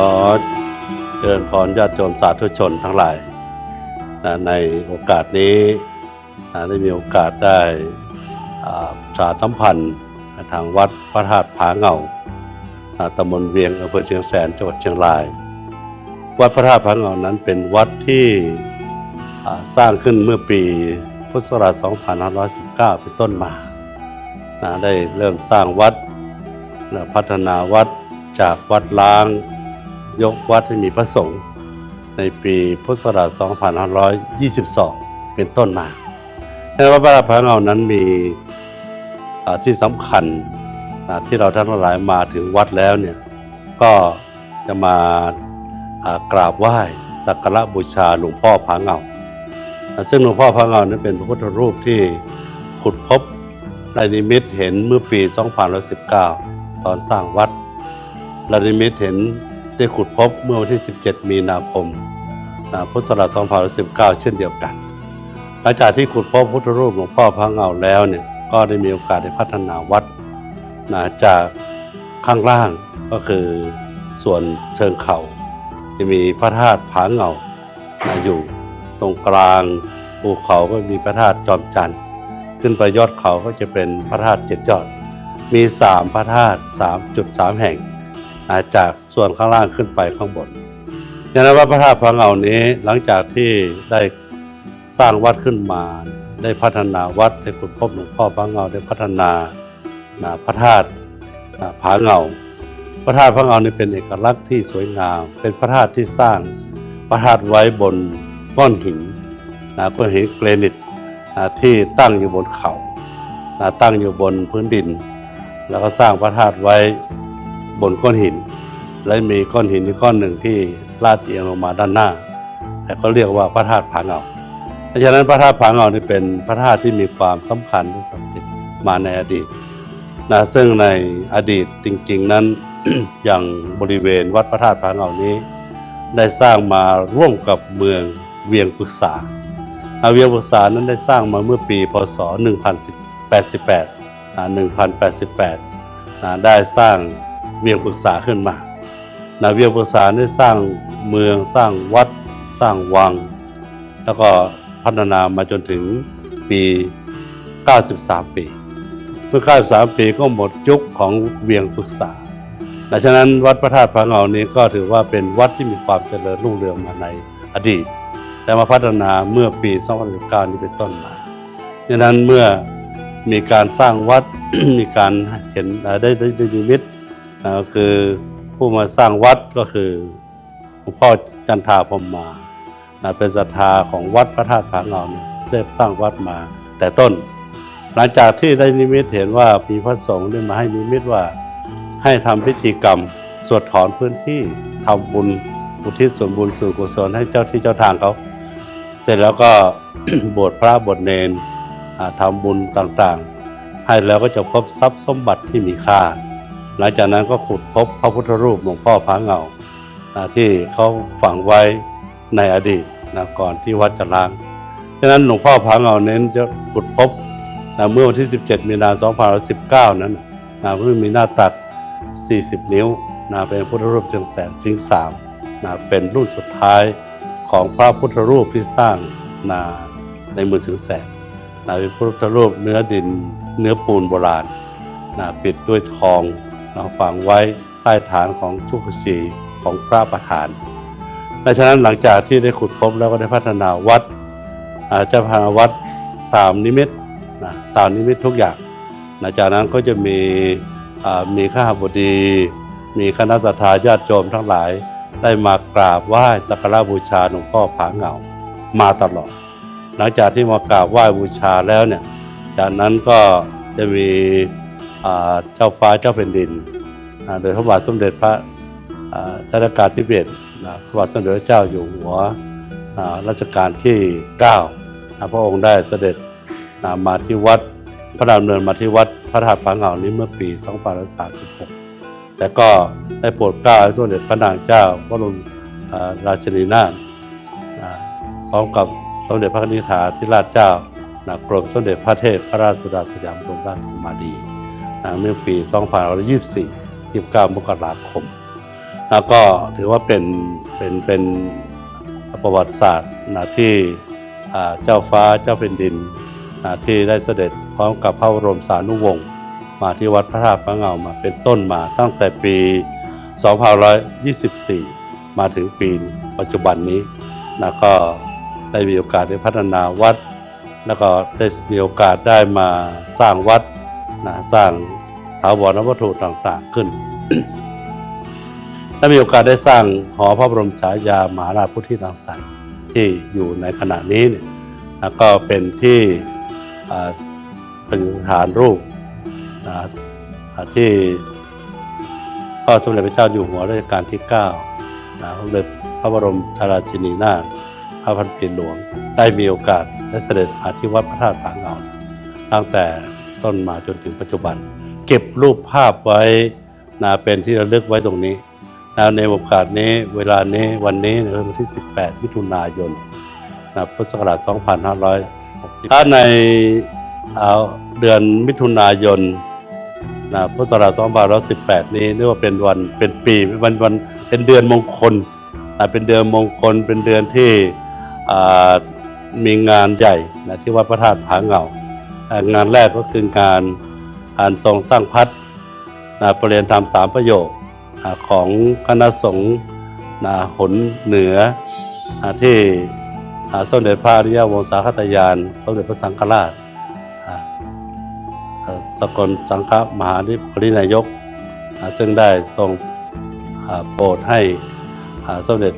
อเชิญพรญาติโยมสาธุชนทั้งหลายนะในโอกาสนี้นะได้มีโอกาสได้อ่าสัมพันธ์ทางวัดพระธาตุผาเงาตำบลเวียงอำเภอเชียงแสนจังหวัดเชียงราย วัดพระธาตุผาเงานั้นเป็นวัดที่สร้างขึ้นเมื่อปีพุทธศักราช 2519 เป็นต้นมานะได้เริ่มสร้างวัดนะพัฒนาวัดจากวัดล้าง ยกวัดให้มีพระสงฆ์ในปีพุทธศักราช 2522 เป็นต้นมาในวัดพระธาตุผาเงานั้นมีที่สำคัญที่เราท่านทั้งหลายมาถึงวัดแล้วเนี่ยก็จะมากราบไหว้สักการะบูชาหลวงพ่อผาเงาอ่าซึ่งหลวงพ่อผาเงานั้นเป็นพระพุทธรูปที่ขุดพบในนิมิตเห็นเมื่อปี 2519 ตอนสร้างวัดและนิมิตเห็น ได้ขุดพบเมื่อวันที่ 17 มีนาคมพุทธศักราช2519 เช่นเดียวกันหลังจากที่ขุดพบพุทธรูปหลวงพ่อพระเงาแล้วเนี่ยก็ได้มีโอกาสได้พัฒนาวัดนะจากข้างล่างก็คือส่วนเชิงเขา จะมีพระธาตุผาเงานะอยู่ตรงกลางภูเขาก็มีพระธาตุจอมจันทร์ขึ้นไปยอดเขาก็จะเป็นพระธาตุเจ็ดยอด มีสามพระธาตุสามจุดสามแห่ง จากส่วนข้างล่างขึ้นไปข้างบนอย่างนั้นว่าพระธาตุพระเงานี้หลังจากที่ได้สร้างวัดขึ้นมา ได้พัฒนาวัดได้ขุดพบหลวงพ่อพระเงาได้พัฒนานะพระธาตุผาเงา พระธาตุพระเงานี่เป็นเอกลักษณ์ที่สวยงาม เป็นพระธาตุที่สร้างพระธาตุไว้บนก้อนหินนะก้อนหินเกรนิตนะที่ตั้งอยู่บนเขานะตั้งอยู่บนพื้นดิน แล้วก็สร้างพระธาตุไว้ บนก้อนหิน และมีก้อนหินอีกก้อนหนึ่งที่ลาดเอียงลงมาด้านหน้า แต่ก็เรียกว่าพระธาตุผาเงาเพราะฉะนั้นพระธาตุผาเงานี่เป็นพระธาตุที่มีความสำคัญและศักดิ์สิทธิ์มาในอดีตนะซึ่งในอดีตจริง ๆนั้นอย่างบริเวณวัดพระธาตุผาเงานี้ ได้สร้างมาร่วมกับเมืองเวียงปรึกษาอาเวียงปรึกษานั้นได้สร้างมาเมื่อปี พศ 1088 1088นะได้สร้าง เวียงปรึกษาขึ้นมานะเวียงปรึกษาได้สร้างเมืองสร้างวัด สร้างวัง แล้วก็พัฒนามาจนถึงปี 93 ปี เมื่อ 93 ปีก็หมดยุคของเวียงปรึกษาดังนั้นวัดพระธาตุพระเงานี้ก็ถือว่าเป็นวัดที่มีความเจริญรุ่งเรืองมาในอดีต แต่มาพัฒนาเมื่อปี 2019 นี้เป็นต้นมาดังนั้นเมื่อมีการสร้างวัดมีการเห็นได้ได้ได้นิมิต นะก็คือผู้มาสร้างวัดก็คือหลวงพ่อจันทาพรมมานะเป็นศรัทธาของวัดพระธาตุผาเงาเนี่ยได้สร้างวัดมาแต่ต้น หลังจากที่ได้นิมิตเห็นว่ามีพระสงฆ์ได้มาให้นิมิตว่า ให้ทำพิธีกรรมสวดถอนพื้นที่ทำบุญอุทิศส่วนบุญส่วนกุศลให้เจ้าที่เจ้าทางเขา เสร็จแล้วก็บวชพระบวชเนนอ่าทำบุญต่างๆ ให้แล้วก็จะพบทรัพย์สมบัติที่มีค่า หลังจากนั้นก็ขุดพบพระพุทธรูปหลวงพ่อพระเงาที่เขาฝังไว้ในอดีตนะก่อนที่วัดจะล้างฉะนั้นหลวงพ่อพระเงาเน้นจะขุดพบนะเมื่อวันที่ 17 มีนาคม2519 นั้นนะเพิ่งมีหน้าตัก 40 นิ้วนะเป็นพุทธรูปเชียงแสนสิงสามนะเป็นรุ่นสุดท้ายของพระพุทธรูปที่สร้างนะในเมืองเชียงแสนนะเป็นพุทธรูปเนื้อดินเนื้อปูนโบราณนะปิดด้วยทอง นะฝังไว้ใต้ฐานของทุกขศีของพระประธานดังฉะนั้นหลังจากที่ได้ขุดพบแล้วก็ได้พัฒนาวัดอาจะพัฒนาวัดตามนิมิตนะตามนิมิตทุกอย่างหลังจากนั้นก็จะมีมีข้าบดี มีคณะสัตยาญาติโยมทั้งหลายได้มากราบไหว้สักการะบูชาหลวงพ่อผาเหงามาตลอด หลังจากที่มากราบไหว้บูชาแล้วเนี่ย จากนั้นก็จะมี เจ้าฟ้าเจ้าแผ่นดินโดยพระบาทสมเด็จพระชนกาลที่เบ็ดพระบาทสมเด็จพระเจ้าอยู่หัวรัชกาลที่ 9 พระองค์ได้เสด็จมาที่วัดพระดำเนินมาที่วัดพระธาตุผาเหงานี้เมื่อปี 2536 แต่ก็ได้โปรดเกล้าให้สมเด็จพระนางเจ้าพระบรมราชินีนาถพร้อมกับสมเด็จพระนิธิาธิราชเจ้านะกรมสมเด็จพระเทพพระราชสุดาสยามบรมราชกุมารี เมื่อปี2524 29มกราคม แล้วก็ถือว่าเป็นเป็นเป็นประวัติศาสตร์นะที่เจ้าฟ้าเจ้าแผ่นดินนะที่ได้เสด็จพร้อมกับพระบรมสานุวงศ์มาที่วัดพระธาตุพระเงามาเป็นต้นมาตั้งแต่ปี 2524 มาถึงปีปัจจุบันนี้นะก็ได้มีโอกาสได้พัฒนาวัด แล้วก็ได้มีโอกาสได้มาสร้างวัด นะสร้างถาวรวัตถุต่างๆขึ้นและมีโอกาสได้สร้างหอพระบรมฉายามหาราชพุทธิรังสรรค์ที่อยู่ในขณะนี้เนี่ยก็เป็นที่เป็นสถานรูปนะที่พระสมเด็จพระเจ้าอยู่หัวรัชกาลที่9นะเด็จพระบรมธาราชินีนาถพระพันปีหลวง ได้มีโอกาสได้เสด็จมาที่วัดพระธาตุผาเงาตั้งแต่ ต้นมาจนถึงปัจจุบัน เก็บรูปภาพไว้นะเป็นที่ระลึกไว้ตรงนี้นะในโอกาสนี้เวลานี้วันนี้ในวันที่ 18 มิถุนายนนะพุทธศักราช 2560 ถ้าในเอาเดือนมิถุนายนนะพุทธศักราช 2518 นี้เรียกว่าเป็นวันเป็นปีวันวันเป็นเดือนมงคลนะเป็นเดือนมงคลเป็นเดือนที่มีงานใหญ่นะที่วัดพระธาตุผาเงา งานแรกก็คืองานอ่านทรงตั้งพัดนะประเรียนธรรมสามประโยคของคณะสงฆ์นะหนเหนือที่สมเด็จพระอริยวงศาคตยาน สมเด็จพระสังฆราชสกลสังฆมหานิปรินายก ซึ่งได้ทรงโปรดให้สมเด็จ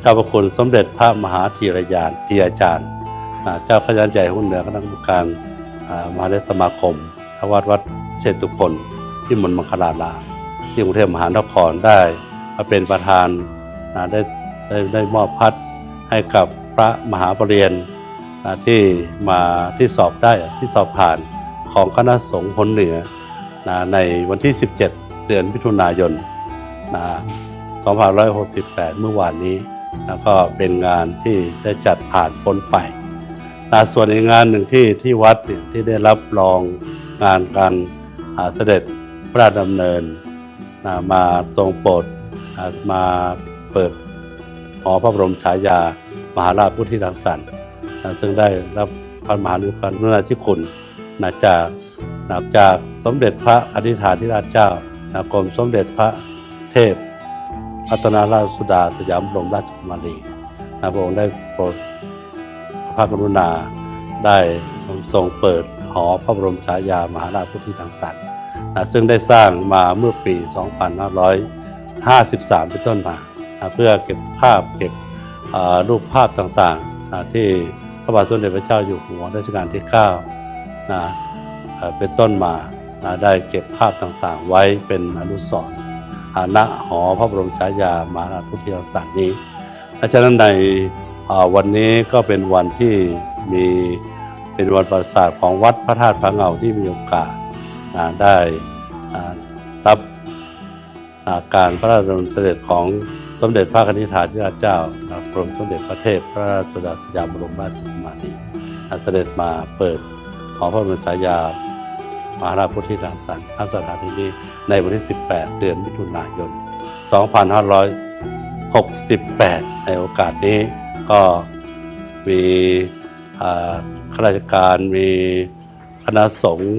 เจ้าพระคุณสมเด็จพระมหาธีรยานธีอาจารย์เจ้าพระยานใหญ่หุ้นเหนือคณะกรรมการ มหาเทศสมาคมทวัดวัดเชตุพลที่มณมังคลาราที่กรุงเทพมหานครได้มาเป็นประธานได้ได้ได้มอบพัดให้กับพระมหาปรริญญาที่มาที่สอบได้ที่สอบผ่านของคณะสงฆ์ผลเหนือนในวันที่ 17 เดือนมิถุนายน2568 เมื่อวานนี้ แล้วก็เป็นงานที่ได้จัดผ่านพ้นไป ส่วนอีกงานหนึ่งที่ที่วัดเนี่ยที่ได้รับรองงานการอ่าเสด็จพระราชดำเนินนะมาทรงโปรดมาเปิดหอพระบรมฉายา มหาราชพุทธิรังสรรค์นะซึ่งได้รับพระมหากรุณาธิคุณนะจากนะจากสมเด็จพระอธิษฐานธิราชเจ้านะกรมสมเด็จพระเทพรัตนราชสุดาสยามบรมราชกุมารีนะพระองค์ได้โปรด พระกรุณาได้ทรงเปิดหอพระบรมฉายามหาราชพุทธิรังสรรค์นะซึ่งได้สร้างมาเมื่อปี 2553 เป็นต้นมานะเพื่อเก็บภาพเก็บรูปภาพต่างๆนะที่พระบาทสมเด็จพระเจ้าอยู่หัวรัชกาลที่ 9 นะเป็นต้นมานะได้เก็บภาพต่างๆ ไว้เป็นอนุสรณ์อ่าณหอพระบรมฉายามหาราชพุทธิรังสรรค์นี้เพราะฉะนั้นใน วันนี้ก็เป็นวันที่มีเป็นวันประวัติศาสตร์ของวัดพระธาตุพระเงาที่มีโอกาสได้รับอาการพระราชดำเนินเสด็จของสมเด็จพระนิธิาธิราชเจ้ากรมสมเด็จพระเทพพระราชสุดาสยามบรมราชกุมารีเสด็จมาเปิดหอพระบรมฉายามหาราชพุทธิรังสรรค์ณสถานที่นี้ในวันที่ 18 เดือนมิถุนายน 2568 ในโอกาสนี้ ก็มีข้าราชการมีคณะสงฆ์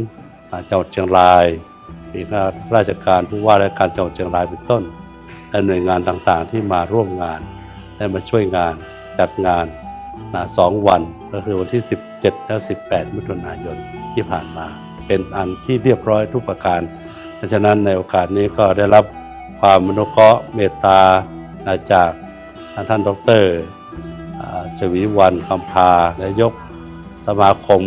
จังหวัดเชียงรายมีข้าราชการผู้ว่าราชการจังหวัดเชียงรายเป็นต้น และหน่วยงานต่างๆที่มาร่วมงาน ได้มาช่วยงานจัดงานนะสองวันก็คือวันที่ 17 และ 18 มิถุนายนที่ผ่านมา เป็นอันที่เรียบร้อยทุกประการ เพราะฉะนั้นในโอกาสนี้ก็ได้รับความมนุเคราะห์เมตตานะจากท่านดร อ่าชวีวันคำพานายกสมาคม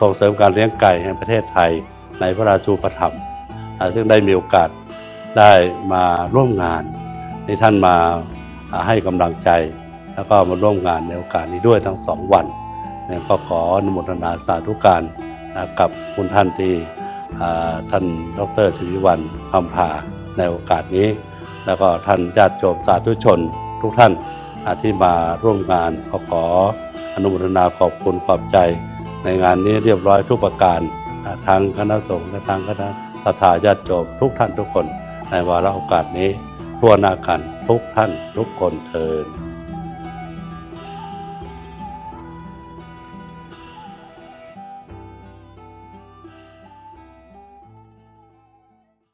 ส่งเสริมการเลี้ยงไก่แห่งประเทศไทยในพระราชูปถัมภ์อ่าซึ่งได้มีโอกาสได้มาร่วมงานที่ท่านมาให้กำลังใจ แล้วก็มาร่วมงานในโอกาสนี้ด้วยทั้งสองวันเนี่ยก็ขออนุโมทนาสาธุการกับคุณท่านที่ท่านดรชวิวันคำพาในโอกาสนี้ แล้วก็ท่านญาติโยมสาธุชนทุกท่าน ที่มาร่วมงานก็ขออนุโมทนาขอบคุณขอบใจ ในงานนี้เรียบร้อยทุกประการทางคณะสงฆ์และทางคณะสถาญาติโยมทุกท่านทุกคน ในวาระโอกาสนี้ทั่วหน้ากันทุกท่านทุกคนเทิน